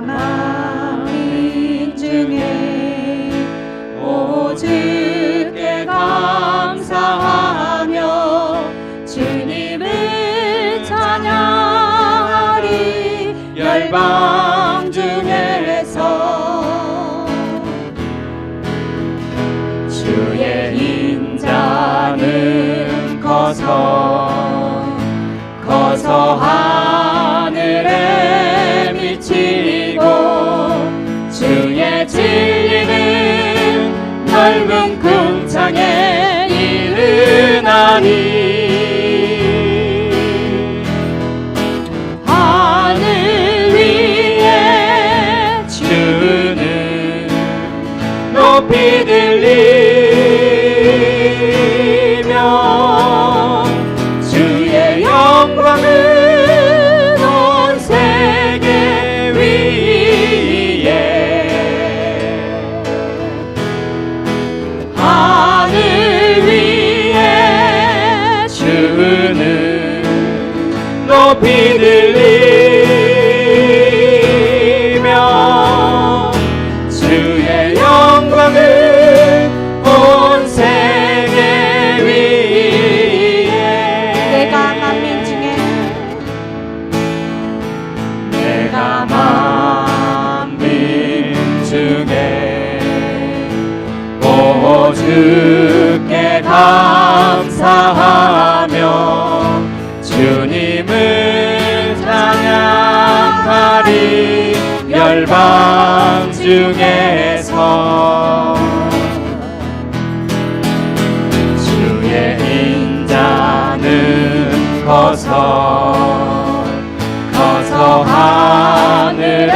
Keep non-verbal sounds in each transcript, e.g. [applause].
만민 궁창에 이르나니. 하늘 위에 주는 높이 감사하며 주님을 찬양하리 열방 중에서. 주의 인자는 커서 커서 하늘에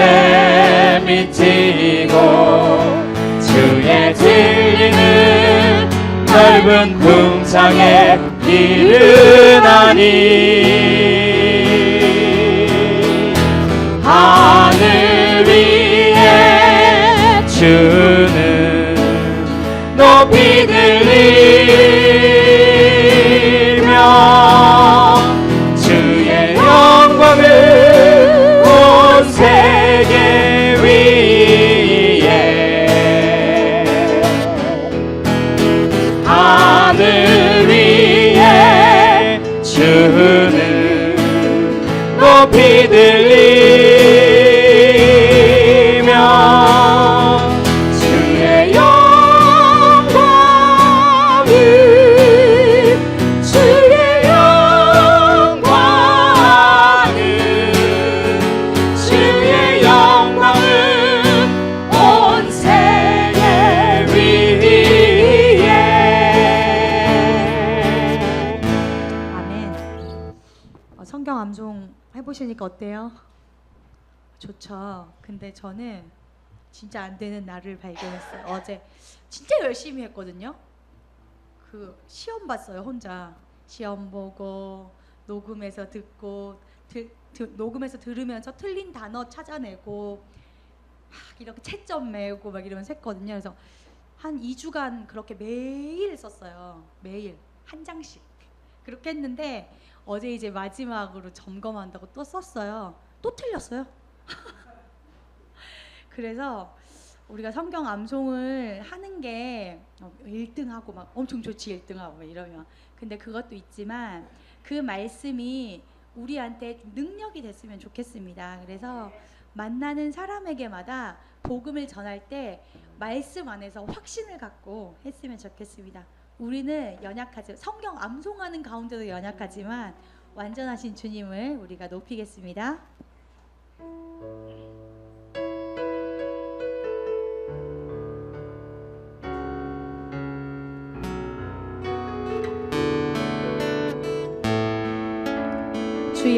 미치고 넓은 궁창에 이르나니. 하늘 위에 주는 높이 들 높이 근데 저는 진짜 안 되는 나를 발견했어요. 어제 진짜 열심히 했거든요. 그 시험 봤어요 혼자. 시험 보고 녹음해서 듣고 드, 드- 녹음해서 들으면서 틀린 단어 찾아내고 막 이렇게 채점 메고 막 이러면서 했거든요. 그래서 한 2주간 그렇게 매일 썼어요. 매일 한 장씩. 그렇게 했는데 어제 이제 마지막으로 점검한다고 또 썼어요. 또 틀렸어요. [laughs] 그래서 우리가 성경 암송을 하는 게 1등하고 막 엄청 좋지 1등하고 막 이러면 근데 그것도 있지만 그 말씀이 우리한테 좀 능력이 됐으면 좋겠습니다. 그래서 만나는 사람에게마다 복음을 전할 때 말씀 안에서 확신을 갖고 했으면 좋겠습니다. 우리는 연약하지 성경 암송하는 가운데도 연약하지만 완전하신 주님을 우리가 높이겠습니다.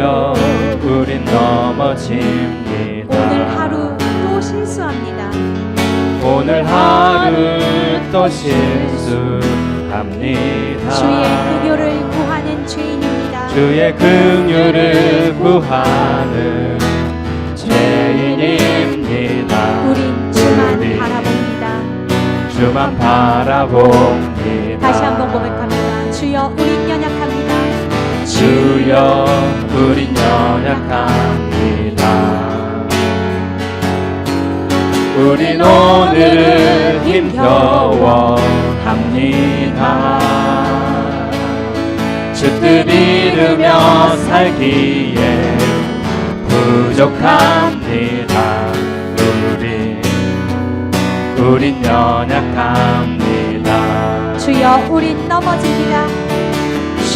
주여 우린 넘어집니다. 오늘 하루 또 실수합니다. 오늘 하루 또 실수합니다 주의 긍휼을 구하는 죄인입니다. 주의 긍휼을 구하는 죄인입니다 우린 주만 바라봅니다. 주만 바라봅니다 다시 한번 고백합니다. 주여 우린 연약합니다. 주여 우린 연약합니다. 우린 오늘은 힘겨워 합니다. 주뜻 이루며 살기에 부족합니다. 우리 우린 연약합니다. 주여 우린 넘어집니다.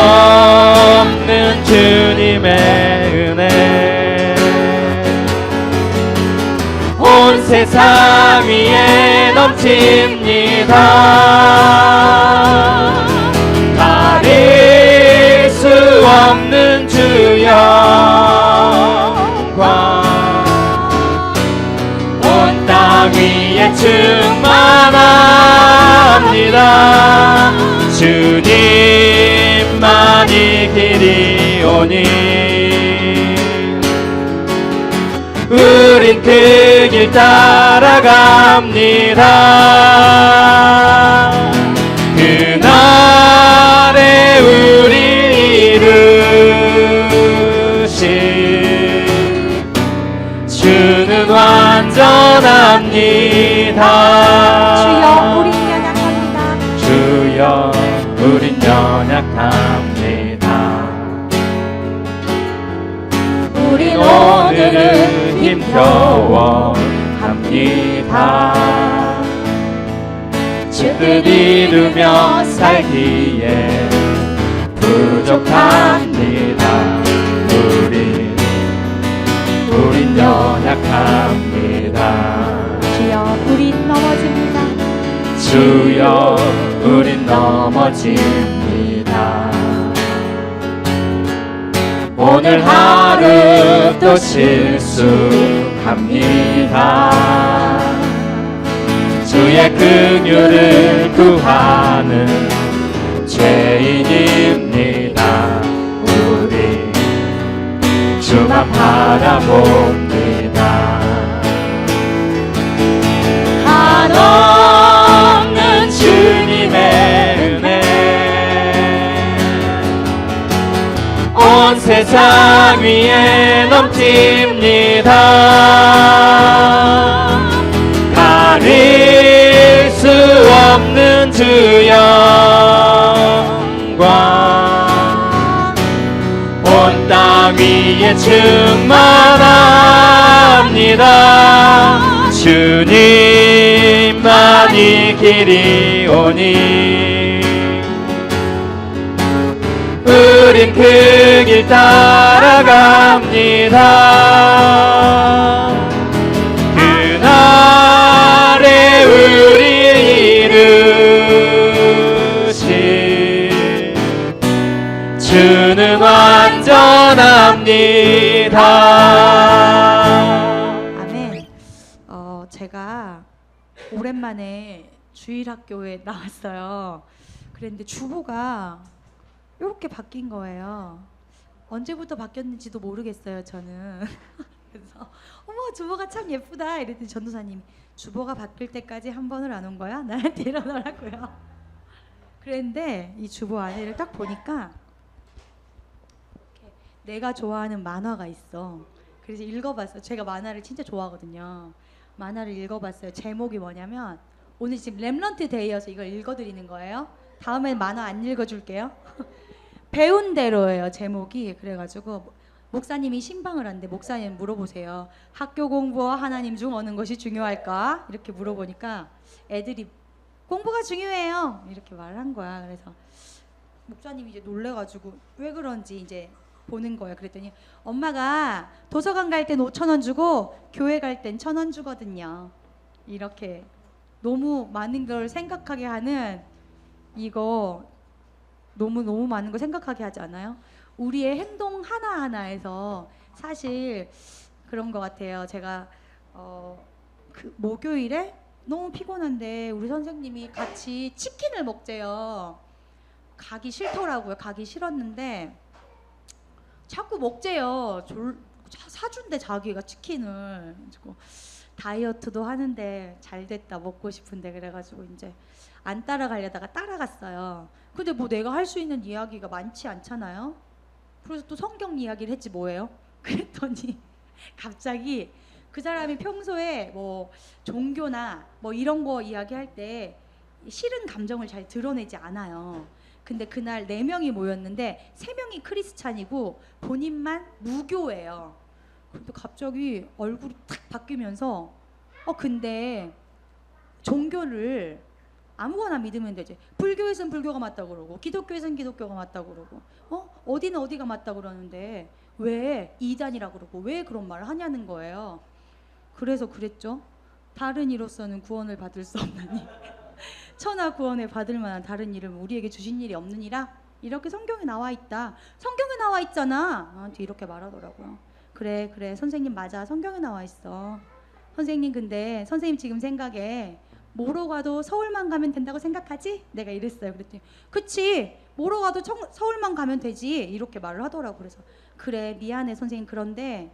없는 주님의 은혜. 온 세상 위에 넘칩니다. 가릴 수 없는 주 영광 온 땅 위에 충만합니다. 주님 만이 길이 오니 우린 그 길 따라갑니다 그날에 우리 이루신 주는 완전합니다. 연약합니다. 우린 오늘은 힘겨워 합니다. 주뜻 이루며 살기에 부족합니다. 우린 우린 연약합니다. 주여 우린 넘어집니다. 주여 우린 넘어집니다 오늘 하루 또 실수합니다. 주의 긍휼을 구하는 죄인입니다. 우리 주만 바라봅 세상 위에 넘칩니다. 가릴 수 없는 주 영광. 온 땅 위에 충만합니다. 주님만이 길이 오니 우린 그길 따라갑니다 그날에 우리 이루신 주는 완전합니다 아멘. 어, 제가 오랜만에 주일학교에 나왔어요. 그랬는데 주보가 이렇게 바뀐 거예요. 언제부터 바뀌었는지도 모르겠어요, 저는. [laughs] 그래서 어머 주보가 참 예쁘다 이랬더니 전도사님이 주보가 바뀔 때까지 한 번을 안 온 거야? [laughs] 나한테 이러더라고요. 그랬는데 이 주보 안에를 딱 보니까 내가 좋아하는 만화가 있어. 그래서 읽어봤어요. 제가 만화를 진짜 좋아하거든요. 만화를 읽어봤어요. 제목이 뭐냐면 오늘 지금 렘런트 데이여서 이걸 읽어드리는 거예요. 다음엔 만화 안 읽어줄게요. [laughs] 배운 대로예요. 제목이 그래가지고 목사님이 신방을 하는데 목사님 물어보세요. 학교 공부와 하나님 중 어느 것이 중요할까? 이렇게 물어보니까 애들이 공부가 중요해요. 이렇게 말을 한 거야. 그래서 목사님이 이제 놀래가지고 왜 그런지 이제 보는 거예요. 그랬더니 엄마가 도서관 갈 땐 5천 원 주고 교회 갈 땐 천 원 주거든요. 이렇게 너무 많은 걸 생각하게 하는 이거 너무 너무 많은 걸 생각하게 하지 않아요? 우리의 행동 하나 하나에서 사실 그런 것 같아요. 제가 어, 그 목요일에 너무 피곤한데 우리 선생님이 같이 치킨을 먹재요. 가기 싫더라고요. 가기 싫었는데 자꾸 먹재요. 졸, 자- 사준대 자기가 치킨을. 다이어트도 하는데 잘 됐다 먹고 싶은데 그래가지고 이제 안 따라가려다가 따라갔어요. 근데 뭐 내가 할 수 있는 이야기가 많지 않잖아요. 그래서 또 성경 이야기를 했지 뭐예요? [laughs] 그랬더니 갑자기 그 사람이 평소에 뭐 종교나 뭐 이런 거 이야기할 때 싫은 감정을 잘 드러내지 않아요. 근데 그날 네 명이 모였는데 세 명이 크리스찬이고 본인만 무교예요. 근데 갑자기 얼굴이 탁 바뀌면서 어 근데 종교를 아무거나 믿으면 되지. 불교에선 불교가 맞다 그러고 기독교에선 기독교가 맞다 그러고 어 어디는 어디가 맞다 그러는데 왜 이단이라 그러고 왜 그런 말을 하냐는 거예요. 그래서 그랬죠. 다른 이로서는 구원을 받을 수 없나니 [laughs] 천하 구원을 받을 만한 다른 이름 우리에게 주신 일이 없느니라 이렇게 성경에 나와 있다. 성경에 나와 있잖아. 나한테 이렇게 말하더라고요. 그래 그래 선생님 맞아 성경에 나와 있어. 선생님 근데 선생님 지금 생각에 뭐로 가도 서울만 가면 된다고 생각하지? 내가 이랬어요. 그랬더니 그치 뭐로 가도 청- 서울만 가면 되지 이렇게 말을 하더라고. 그래서 그래 미안해 선생님 그런데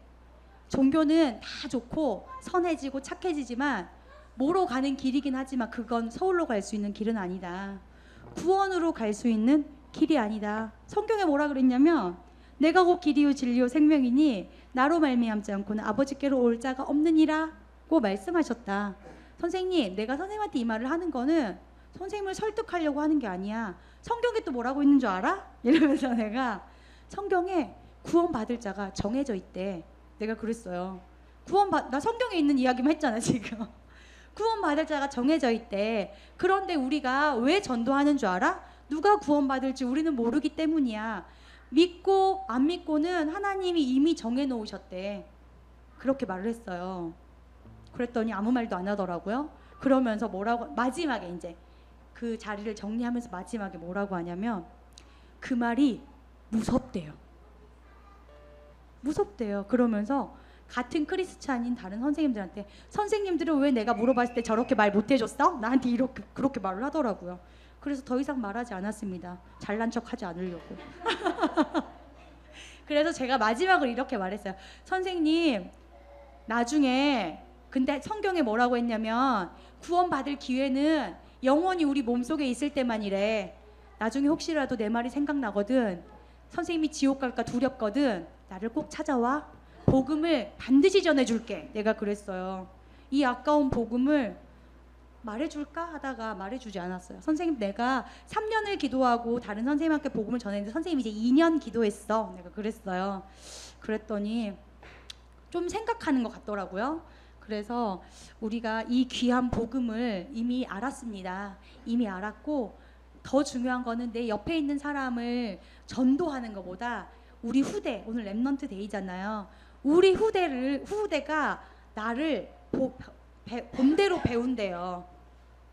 종교는 다 좋고 선해지고 착해지지만 뭐로 가는 길이긴 하지만 그건 서울로 갈 수 있는 길은 아니다. 구원으로 갈 수 있는 길이 아니다. 성경에 뭐라 그랬냐면 내가 곧 길이요 진리요 생명이니 나로 말미암지 않고는 아버지께로 올 자가 없느니라고 말씀하셨다. 선생님, 내가 선생님한테 이 말을 하는 거는 선생님을 설득하려고 하는 게 아니야. 성경에 또 뭐라고 있는 줄 알아? [laughs] 이러면서 내가 성경에 구원 받을 자가 정해져 있대. 내가 그랬어요. 구원 받, 나 성경에 있는 이야기만 했잖아 지금. [laughs] 구원 받을 자가 정해져 있대. 그런데 우리가 왜 전도하는 줄 알아? 누가 구원 받을지 우리는 모르기 때문이야. 믿고 안 믿고는 하나님이 이미 정해 놓으셨대. 그렇게 말을 했어요. 그랬더니 아무 말도 안 하더라고요. 그러면서 뭐라고 마지막에 이제 그 자리를 정리하면서 마지막에 뭐라고 하냐면 그 말이 무섭대요. 무섭대요. 그러면서 같은 크리스찬인 다른 선생님들한테 선생님들은 왜 내가 물어봤을 때 저렇게 말 못 해줬어? 나한테 이렇게 그렇게 말을 하더라고요. 그래서 더 이상 말하지 않았습니다. 잘난 척하지 않으려고. [laughs] 그래서 제가 마지막으로 이렇게 말했어요. 선생님 나중에 근데 성경에 뭐라고 했냐면 구원 받을 기회는 영원히 우리 몸속에 있을 때만이래. 나중에 혹시라도 내 말이 생각나거든. 선생님이 지옥 갈까 두렵거든. 나를 꼭 찾아와. 복음을 반드시 전해줄게. 내가 그랬어요. 이 아까운 복음을 말해줄까 하다가 말해주지 않았어요. 선생님 내가 3년을 기도하고 다른 선생님한테 복음을 전했는데 선생님이 이제 2년 기도했어. 내가 그랬어요. 그랬더니 좀 생각하는 것 같더라고요. 그래서 우리가 이 귀한 복음을 이미 알았습니다. 이미 알았고 더 중요한 거는 내 옆에 있는 사람을 전도하는 것보다 우리 후대 오늘 랩넌트 데이잖아요. 우리 후대를 후대가 나를 보, 배, 본대로 배운대요.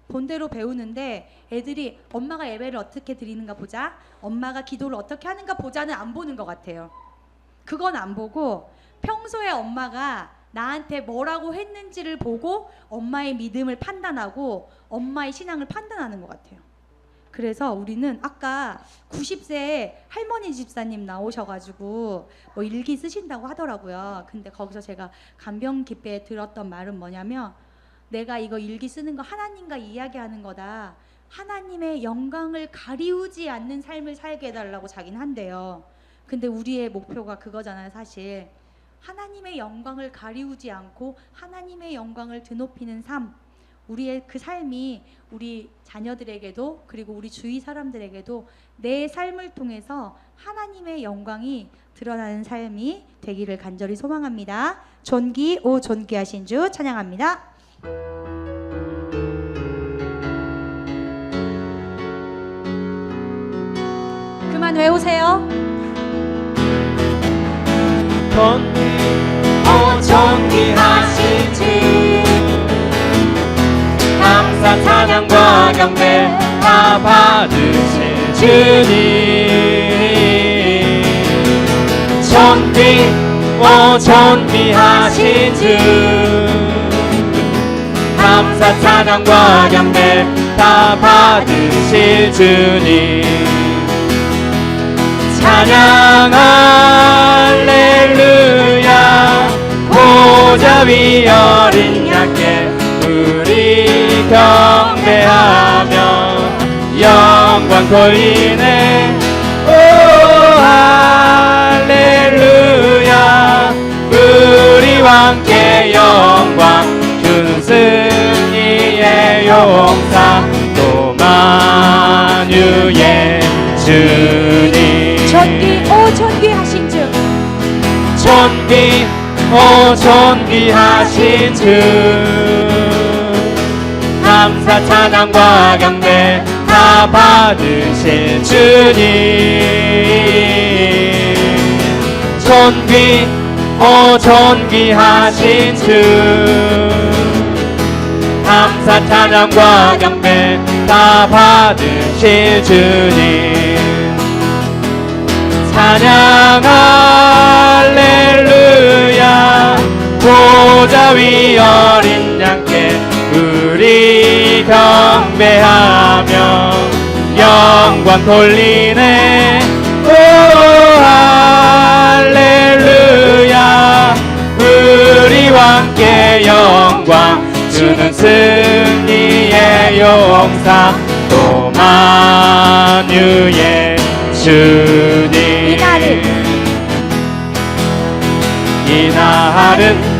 본대로 배우는데 애들이 엄마가 예배를 어떻게 드리는가 보자, 엄마가 기도를 어떻게 하는가 보자는 안 보는 것 같아요. 그건 안 보고 평소에 엄마가 나한테 뭐라고 했는지를 보고 엄마의 믿음을 판단하고 엄마의 신앙을 판단하는 것 같아요. 그래서 우리는 아까 90세 할머니 집사님 나오셔가지고 뭐 일기 쓰신다고 하더라고요. 근데 거기서 제가 감명 깊게 들었던 말은 뭐냐면 내가 이거 일기 쓰는 거 하나님과 이야기하는 거다. 하나님의 영광을 가리우지 않는 삶을 살게 해달라고 자기는 한대요. 근데 우리의 목표가 그거잖아요, 사실. 하나님의 영광을 가리우지 않고 하나님의 영광을 드높이는 삶. 우리의 그 삶이 우리 자녀들에게도 그리고 우리 주위 사람들에게도 내 삶을 통해서 하나님의 영광이 드러나는 삶이 되기를 간절히 소망합니다. 존귀 오 존귀하신 주 찬양합니다. 그만 외우세요. 존귀 오 존귀하신 주 감사 찬양과 경배 다 받으실 주님. 존귀 오 존귀하신 주 감사 찬양과 경배 다 받으실 주님 찬양 할렐루야. 보좌 위 어린 양께 우리 경배하며 영광 돌리네. 오 할렐루야. 우리와 함께 영광 주는 승리의 용사 또 만유의 주 님 존귀 오 존귀하신 주 존귀 오 존귀하신 주 감사 찬양과 경배 다 받으실 주님. 존귀 오 존귀하신 주 감사 찬양과 경배 다 받으실 주님 위 어린 양께 우리 경배하며 영광 돌리네 오 할렐루야 우리와 함께 영광 주는 승리의 용사 또 만유의 주님 이 날을. 이 날은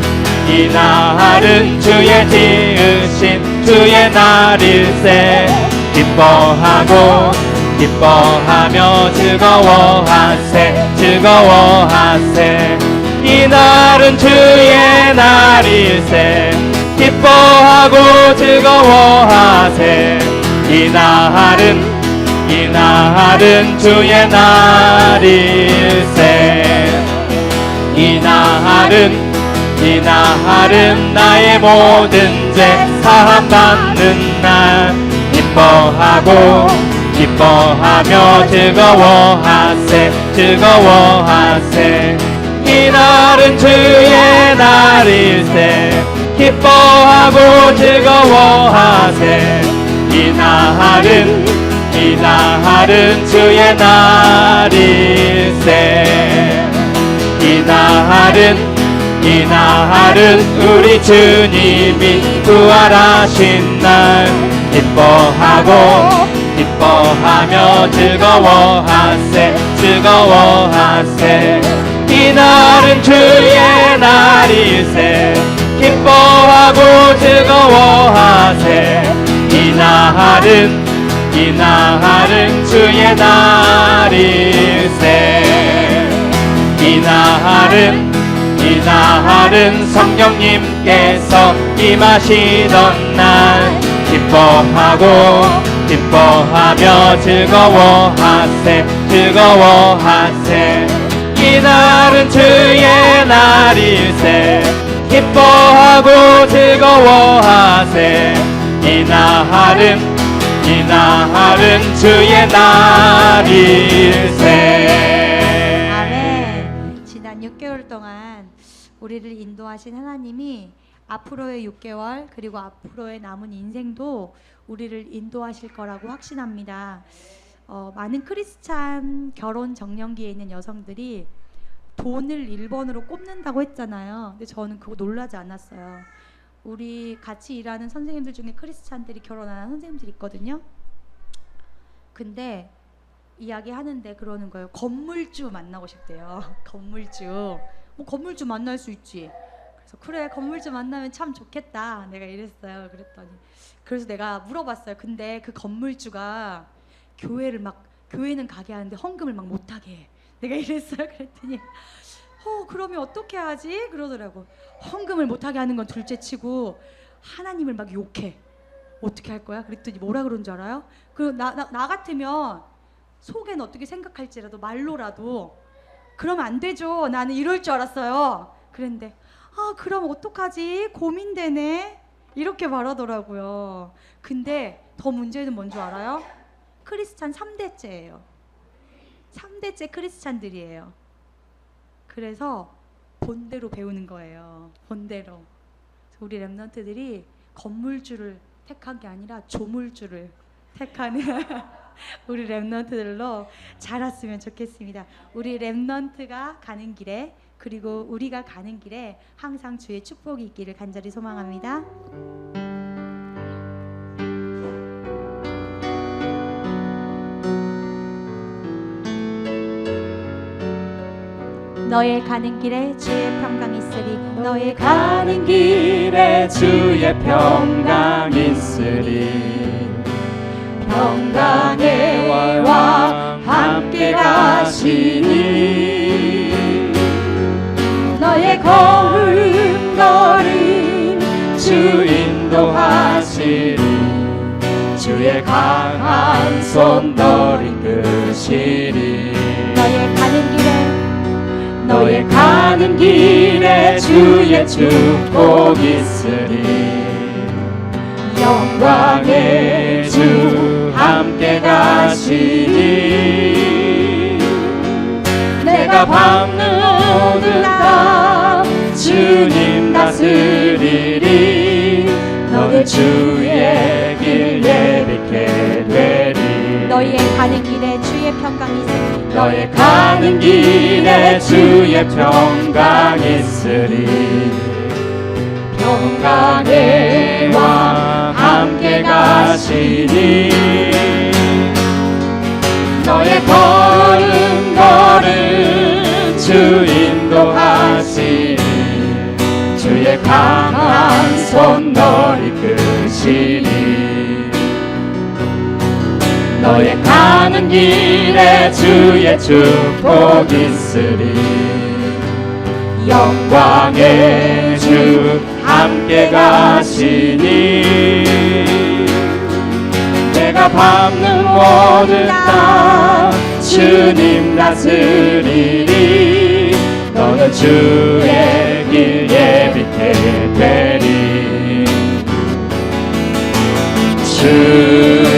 이 날은 주의 지으신 주의 날일세. 기뻐하고 기뻐하며 즐거워하세 즐거워하세. 이 날은 주의 날일세. 기뻐하고 즐거워하세. 이 날은 이 날은 주의 날일세. 이 날은 이 날은 나의 모든 죄 사함 받는 날. 기뻐하고 기뻐하며 즐거워하세 즐거워하세. 이 날은 주의 날일세. 기뻐하고 즐거워하세. 이 날은 이 날은 주의 날일세. 이 날은 이 날은 우리 주님이 부활하신 날. 기뻐하고 기뻐하며 즐거워하세 즐거워하세. 이 날은 주의 날일세. 기뻐하고 즐거워하세. 이 날은 이 날은 주의 날일세. 이 날은 이 날은 성령님께서 임하시던 날 기뻐하고 기뻐하며 즐거워하세 즐거워하세. 이 날은 주의 날일세. 기뻐하고 즐거워하세. 이 날은 이 날은 주의 날일세 인도하신 하나님이 앞으로의 6개월 그리고 앞으로의 남은 인생도 우리를 인도하실 거라고 확신합니다. 어, 많은 크리스찬 결혼 정년기에 있는 여성들이 돈을 1번으로 꼽는다고 했잖아요. 근데 저는 그거 놀라지 않았어요. 우리 같이 일하는 선생님들 중에 크리스찬들이 결혼하는 선생님들이 있거든요. 근데 이야기 하는데 그러는 거예요. 건물주 만나고 싶대요. [laughs] 건물주. 뭐 건물주 만날 수 있지. 그래서 그래 건물주 만나면 참 좋겠다. 내가 이랬어요. 그랬더니 그래서 내가 물어봤어요. 근데 그 건물주가 교회를 막 교회는 가게 하는데 헌금을 막 못하게 해. 내가 이랬어요. 그랬더니 어 그러면 어떻게 하지? 그러더라고. 헌금을 못하게 하는 건 둘째치고 하나님을 막 욕해. 어떻게 할 거야? 그랬더니 뭐라 그런 줄 알아요? 그리고 나, 나, 나 같으면 속엔 어떻게 생각할지라도 말로라도 그러면 안 되죠. 나는 이럴 줄 알았어요. 그랬는데 아 그럼 어떡하지? 고민되네. 이렇게 말하더라고요. 근데 더 문제는 뭔 줄 알아요? 크리스찬 3대째예요. 3대째 크리스찬들이에요. 그래서 본대로 배우는 거예요. 본대로. 우리 랩런트들이 건물주를 택한 게 아니라 조물주를 택하는 [laughs] 우리 랩런트들로 자랐으면 좋겠습니다. 우리 랩런트가 가는 길에 그리고 우리가 가는 길에 항상 주의 축복이 있기를 간절히 소망합니다. 너의 가는 길에 주의 평강 있으리 너의 가는 길에 주의 평강 있으리 걸음걸음 주 인도하시리. 주의 강한 손 너를 이끄시리. 너의 가는 길에 너의 가는 길에 주의 축복 있으리. 영광의 주 함께 가시니 내가 밟는 모든 땅 주님 다스리리. 너는 주의 길 예비케 되리. 너의 가는 길에 주의 평강이 있으리. 너의 가는 길에 주의 평강 있으리. 평강의 왕 함께 가시니 너의 걸음 걸음 주 인도하시니 주의 강한 손 너를 이끄시니. 너의 가는 길에 주의 축복 있으리. 영광의 주 함께 가시니. 내가 밟는 모든 땅 주님 다스리리 너는 주의 길 예비케 되리. 주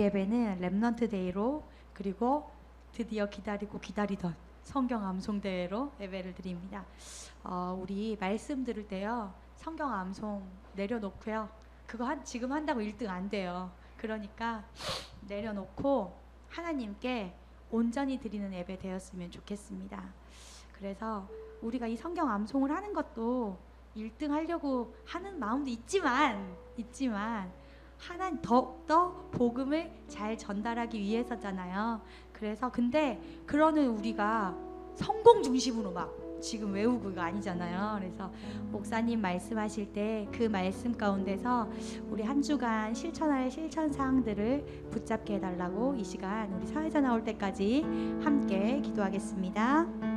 예배는 렘넌트 데이로 그리고 드디어 기다리고 기다리던 성경 암송 대회로 예배를 드립니다. 어, 우리 말씀 들을 때요 성경 암송 내려놓고요 그거 한, 지금 한다고 1등 안 돼요. 그러니까 내려놓고 하나님께 온전히 드리는 예배 되었으면 좋겠습니다. 그래서 우리가 이 성경 암송을 하는 것도 1등 하려고 하는 마음도 있지만 있지만 하나님 더욱더 복음을 잘 전달하기 위해서잖아요. 그래서 근데 그러는 우리가 성공 중심으로 막 지금 외우고 이거 아니잖아요. 그래서 목사님 말씀하실 때 그 말씀 가운데서 우리 한 주간 실천할 실천 사항들을 붙잡게 해달라고 이 시간 우리 사회자 나올 때까지 함께 기도하겠습니다.